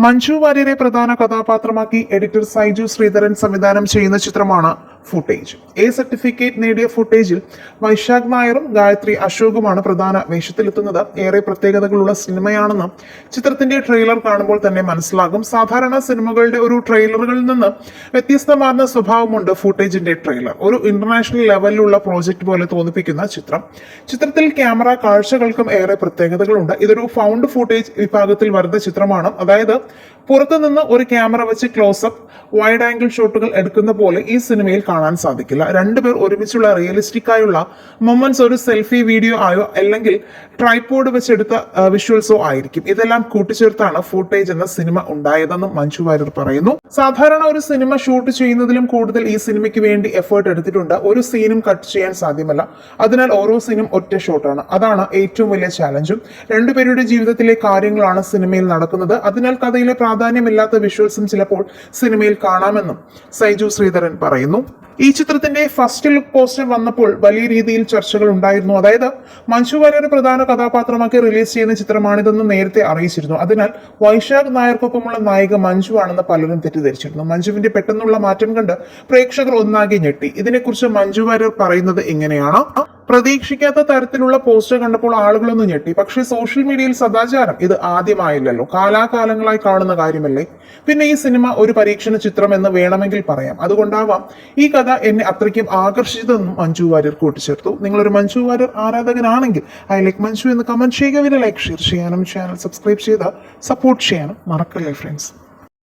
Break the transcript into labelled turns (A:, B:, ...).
A: മഞ്ജു വാര്യരെ പ്രധാന കഥാപാത്രമാക്കി എഡിറ്റർ സൈജു ശ്രീധരൻ സംവിധാനം ചെയ്യുന്ന ചിത്രമാണ് ഫുട്ടേജ് എ സർട്ടിഫിക്കറ്റ് നേടിയ ഫുട്ടേജിൽ വൈശാഖ് നായരും ഗായത്രി അശോകുമാണ് പ്രധാന വേഷത്തിലെത്തുന്നത്. ഏറെ പ്രത്യേകതകളുള്ള സിനിമയാണെന്ന് ചിത്രത്തിന്റെ ട്രെയിലർ കാണുമ്പോൾ തന്നെ മനസ്സിലാകും. സാധാരണ സിനിമകളുടെ ഒരു ട്രെയിലറുകളിൽ നിന്ന് വ്യത്യസ്തമാർന്ന സ്വഭാവമുണ്ട് ഫുട്ടേജിന്റെ ട്രെയിലർ ഒരു ഇന്റർനാഷണൽ ലെവലിലുള്ള പ്രോജക്റ്റ് പോലെ തോന്നിപ്പിക്കുന്ന ചിത്രം. ചിത്രത്തിൽ ക്യാമറ കാഴ്ചകൾക്കും ഏറെ പ്രത്യേകതകളുണ്ട്. ഇതൊരു ഫൗണ്ട് ഫുട്ടേജ് വിഭാഗത്തിൽ വരുന്ന ചിത്രമാണ്. അതായത് പുറത്തുനിന്ന് ഒരു ക്യാമറ വെച്ച് ക്ലോസപ്പ് വൈഡ് ആംഗിൾ ഷോട്ടുകൾ എടുക്കുന്ന പോലെ ഈ സിനിമയിൽ കാണാൻ സാധിക്കില്ല. രണ്ടുപേർ ഒരുമിച്ചുള്ള റിയലിസ്റ്റിക് ആയുള്ള മൊമെന്റ്സ് ഒരു സെൽഫി വീഡിയോ ആയോ അല്ലെങ്കിൽ ട്രൈപോഡ് വെച്ചെടുത്ത വിഷ്വൽസോ ആയിരിക്കും. ഇതെല്ലാം കൂട്ടിച്ചേർത്താണ് ഫുട്ടേജ് എന്ന സിനിമ ഉണ്ടായതെന്നും മഞ്ജു വാര്യർ പറയുന്നു. സാധാരണ ഒരു സിനിമ ഷൂട്ട് ചെയ്യുന്നതിലും കൂടുതൽ ഈ സിനിമയ്ക്ക് വേണ്ടി എഫേർട്ട് എടുത്തിട്ടുണ്ട്. ഒരു സീനും കട്ട് ചെയ്യാൻ സാധ്യമല്ല. അതിനാൽ ഓരോ സീനും ഒറ്റ ഷോട്ടാണ് അതാണ് ഏറ്റവും വലിയ ചാലഞ്ചും രണ്ടുപേരുടെ ജീവിതത്തിലെ കാര്യങ്ങളാണ് സിനിമയിൽ നടക്കുന്നത്. അതിനാൽ കഥയിലെ പ്രാധാന്യമില്ലാത്ത വിഷ്വൽസും ചിലപ്പോൾ സിനിമയിൽ കാണാമെന്നും സൈജു ശ്രീധരൻ പറയുന്നു. ഈ ചിത്രത്തിന്റെ ഫസ്റ്റ് ലുക്ക് പോസ്റ്റർ വന്നപ്പോൾ വലിയ രീതിയിൽ ചർച്ചകൾ ഉണ്ടായിരുന്നു. അതായത് മഞ്ജു വാര്യർ പ്രധാന കഥാപാത്രമാക്കി റിലീസ് ചെയ്യുന്ന ചിത്രമാണിതെന്ന് നേരത്തെ അറിയിച്ചിരുന്നു. അതിനാൽ വൈശാഖ് നായർക്കൊപ്പമുള്ള നായിക മഞ്ജു ആണെന്ന് പലരും തെറ്റിദ്ധരിച്ചിരുന്നു. മഞ്ജുവിന്റെ പെട്ടെന്നുള്ള മാറ്റം കണ്ട് പ്രേക്ഷകർ ഒന്നാകെ ഞെട്ടി. ഇതിനെക്കുറിച്ച് മഞ്ജു വാര്യർ പറയുന്നത് ഇങ്ങനെയാണ് പ്രതീക്ഷിക്കാത്ത തരത്തിലുള്ള പോസ്റ്റർ കണ്ടപ്പോൾ ആളുകളൊന്നും ഞെട്ടി. പക്ഷേ സോഷ്യൽ മീഡിയയിൽ സദാചാരം ഇത് ആദ്യമായില്ലല്ലോ. കാലാകാലങ്ങളായി കാണുന്ന കാര്യമല്ലേ? പിന്നെ ഈ സിനിമ ഒരു പരീക്ഷണ ചിത്രം എന്ന് വേണമെങ്കിൽ പറയാം. അതുകൊണ്ടാവാം ഈ കഥ എന്നെ അത്രയ്ക്കും ആകർഷിച്ചതെന്നും മഞ്ജു വാര്യർ കൂട്ടിച്ചേർത്തു. നിങ്ങളൊരു മഞ്ജു വാര്യർ ആരാധകനാണെങ്കിൽ ഐ ലൈക്ക് മഞ്ജു എന്ന് കമന്റ് ചെയ്യുക പിന്നെ ലൈക്ക് ഷെയർ ചെയ്യാനും ചാനൽ സബ്സ്ക്രൈബ് ചെയ്ത് സപ്പോർട്ട് ചെയ്യാനും മറക്കല്ലേ ഫ്രണ്ട്സ്